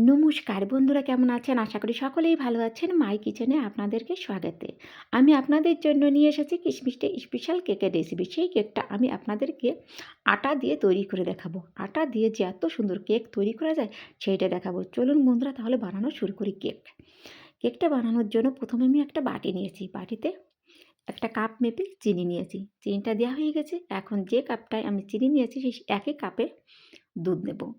নমস্কার, বন্ধুরা কেমন আছেন? আশা করি সকলেই ভালো আছেন। মাই কিচেনে আপনাদেরকে স্বাগতে। আমি আপনাদের জন্য নিয়ে এসেছি কিশমিশটা স্পেশাল কেকের রেসিপি। সেই কেকটা আমি আপনাদেরকে আটা দিয়ে তৈরি করে দেখাবো। আটা দিয়ে যে এত সুন্দর কেক তৈরি করা যায়, সেইটা দেখাবো। চলুন বন্ধুরা তাহলে বানানো শুরু করি কেক। কেকটা বানানোর জন্য প্রথমে আমি একটা বাটি নিয়েছি। বাটিতে একটা কাপ মেপে চিনি নিয়েছি। চিনিটা দেওয়া হয়ে গেছে। এখন যে কাপটায় আমি চিনি নিয়েছি, সেই একই কাপে দুধ নেব।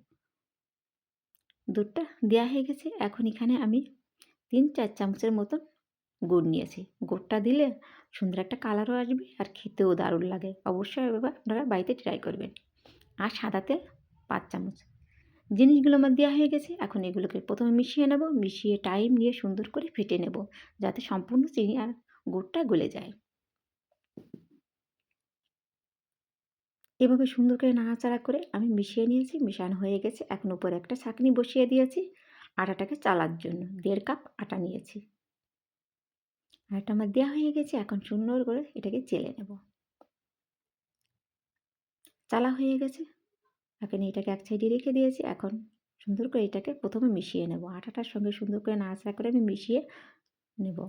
দুধটা দেওয়া হয়ে গেছে। এখন এখানে আমি তিন, চার চামচের মতন গুড় নিয়েছি। গুড়টা দিলে সুন্দর একটা কালারও আসবে আর খেতেও দারুণ লাগে। অবশ্যই এবার আপনারা বাড়িতে ট্রাই করবেন। আর সাদা তেল পাঁচ চামচ। জিনিসগুলো আমার দেওয়া হয়ে গেছে। এখন এগুলোকে প্রথমে মিশিয়ে নেব। মিশিয়ে টাইম নিয়ে সুন্দর করে ফেটে নেব। যাতে সম্পূর্ণ চিনি আর গুড়টা গলে যায়। এভাবে সুন্দর করে নাড়াচাড়া করে আমি মিশিয়ে নিয়েছি, মিশানো হয়ে গেছে। এখন উপরে একটা ছাঁকনি বসিয়ে দিয়েছি। আটাটাকে চালার জন্য দেড় কাপ আটা নিয়েছি। আটা আমার দেওয়া হয়ে গেছে, এখন সুন্দর করে এটাকে চেলে নেব। চালা হয়ে গেছে। এখন এটাকে এক সাইডে রেখে দিয়েছি। এখন সুন্দর করে এটাকে প্রথমে মিশিয়ে নেব। আটাটার সঙ্গে সুন্দর করে নাড়াচাড়া করে আমি মিশিয়ে নেব।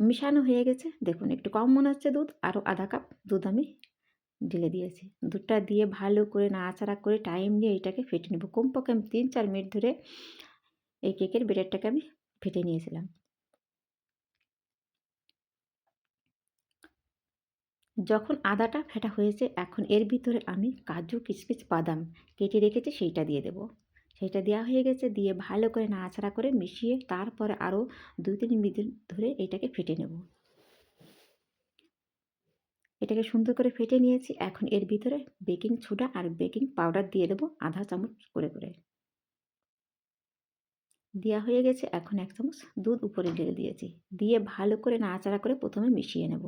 মিশানো হয়ে গেছে। দেখুন, একটু কম মনে হচ্ছে দুধ, আরও আধা কাপ দুধ আমি ঢেলে দিয়েছি। দুধটা দিয়ে ভালো করে নাড়াচাড়া করে টাইম নিয়ে এটাকে ফেটে নেব। কমপক্ষে তিন চার মিনিট ধরে এই কেকের বেটারটাকে আমি ফেটে নিয়েছিলাম। যখন আদাটা ফেটা হয়েছে, এখন এর ভিতরে আমি কাজু কিশমিশ বাদাম কেটে রেখেছি, সেইটা দিয়ে দেব। সেইটা দেওয়া হয়ে গেছে, দিয়ে ভালো করে নাড়াচাড়া করে মিশিয়ে তারপরে আরও দুই তিন মিনিট ধরে এটাকে ফেটে নেব। এটাকে সুন্দর করে ফেটে নিয়েছি। এখন এর ভিতরে বেকিং সোডা আর বেকিং পাউডার দিয়ে দেবো আধা চামচ করে করে। দেওয়া হয়ে গেছে এখন এক চামচ দুধ উপরে ঢেলে দিয়েছি। দিয়ে ভালো করে নাড়াচাড়া করে প্রথমে মিশিয়ে নেব।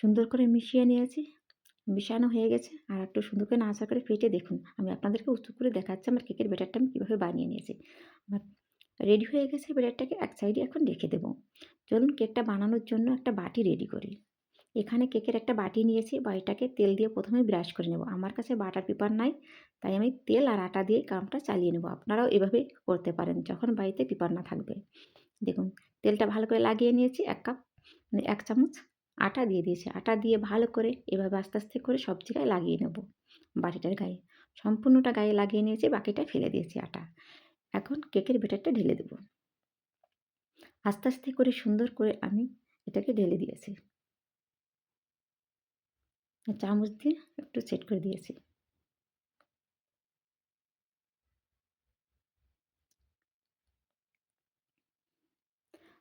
সুন্দর করে মিশিয়ে নিয়েছি। মিশানো হয়ে গেছে। আর একটু সুন্দর করে নাড়াচাড়া করে ফেটে দেখুন। আমি আপনাদেরকে উঁচু করে দেখাচ্ছি আমার কেকের ব্যাটারটা আমি কীভাবে বানিয়ে নিয়েছি। আমার রেডি হয়ে গেছে, ব্রেডটাকে এক সাইডে এখন রেখে দেবো। চলুন কেকটা বানানোর জন্য একটা বাটি রেডি করি। এখানে কেকের একটা বাটি নিয়েছি, বাটিটাকে তেল দিয়ে প্রথমে ব্রাশ করে নেব। আমার কাছে বাটার পেপার নাই, তাই আমি তেল আর আটা দিয়ে কামটা চালিয়ে নেব। আপনারাও এভাবে করতে পারেন, যখন বাড়িতে পেপার না থাকবে। দেখুন, তেলটা ভালো করে লাগিয়ে নিয়েছি, এক কাপ মানে এক চামচ আটা দিয়ে দিয়েছি। আটা দিয়ে ভালো করে এভাবে আস্তে আস্তে করে সব জায়গায় লাগিয়ে নেব বাটিটার গায়ে। সম্পূর্ণটা গায়ে লাগিয়ে নিয়েছি, বাকিটা ফেলে দিয়েছি আটা। এখন কেকের বেটারটা ঢেলে দেব। আস্তে আস্তে করে সুন্দর করে আমি এটাকে ঢেলে দিয়েছি। চামচ দিয়ে একটু সেট করে দিয়েছি।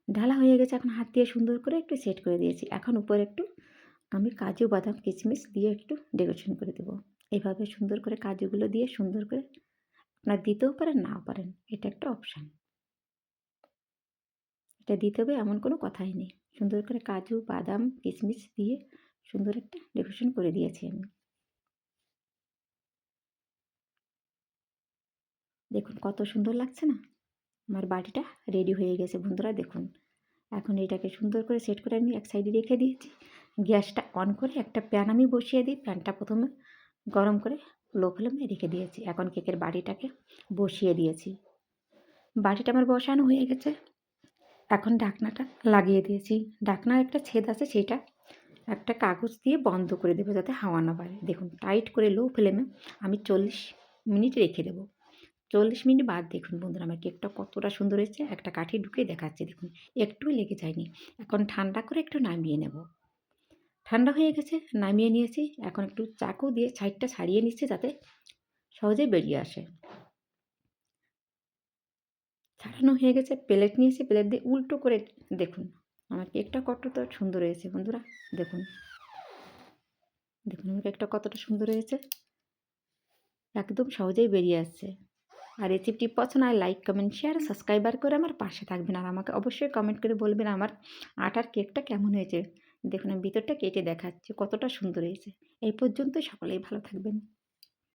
ঢালা হয়ে গেছে, এখন হাত দিয়ে সুন্দর করে একটু সেট করে দিয়েছি। এখন উপরে একটু আমি কাজু, বাদাম, কিশমিশ দিয়ে একটু ডেকোরেশন করে দেবো। এইভাবে সুন্দর করে কাজুগুলো দিয়ে সুন্দর করে আপনার দিতেও পারেন, নাও পারেন। এটা একটা অপশান এটা দিতে হবে এমন কোনো কথাই নেই। সুন্দর করে কাজু, বাদাম, কিশমিশ দিয়ে সুন্দর একটা ডেকোরেশন করে দিয়েছি আমি। দেখুন কত সুন্দর লাগছে না? আমার বাটিটা রেডি হয়ে গেছে। বন্ধুরা দেখুন, এখন এটাকে সুন্দর করে সেট করে আমি এক সাইডে রেখে দিয়েছি। গ্যাসটা অন করে একটা প্যান আমি বসিয়ে দিই। প্যানটা প্রথমে গরম করে লো ফ্লেমে রেখে দিয়েছি। এখন কেকের বাড়িটাকে বসিয়ে দিয়েছি। বাড়িটা আমার বসানো হয়ে গেছে। এখন ঢাকনাটা লাগিয়ে দিয়েছি। ঢাকনার একটা ছেদ আছে সেটা একটা কাগজ দিয়ে বন্ধ করে দেবো যাতে হাওয়া না পারে দেখুন, টাইট করে লো ফ্লেমে আমি চল্লিশ মিনিট রেখে দেবো। চল্লিশ মিনিট বাদ দেখুন বন্ধুরা, আমার কেকটা কতটা সুন্দর হয়েছে। একটা কাঠি ঢুকে দেখাচ্ছে, দেখুন। একটু লেগে যায়নি। এখন ঠান্ডা করে একটু নামিয়ে নেব। ঠান্ডা হয়ে গেছে, নামিয়ে নিয়েছি। এখন একটু চাকু দিয়ে সাইডটা ছাড়িয়ে নিচ্ছে যাতে সহজেই বেরিয়ে আসে। ছাড়ানো হয়ে গেছে, প্লেট নিয়েছি, প্লেট দিয়ে উল্টো করে দেখুন। আমার কেকটা কতটা সুন্দর হয়েছে বন্ধুরা, দেখুন। দেখুন আমার কেকটা কতটা সুন্দর হয়েছে। একদম সহজেই বেরিয়ে আসছে। আর রেসিপিটি পছন্দ হয়, লাইক, কমেন্ট, শেয়ার, সাবস্ক্রাইবার করে আমার পাশে থাকবেন। আর আমাকে অবশ্যই কমেন্ট করে বলবেন আমার আটার কেকটা কেমন হয়েছে। দেখুন আমি ভিতরটা কেটে দেখাচ্ছি কতটা সুন্দর হয়েছে। এই পর্যন্ত সকলেই ভালো থাকবেন।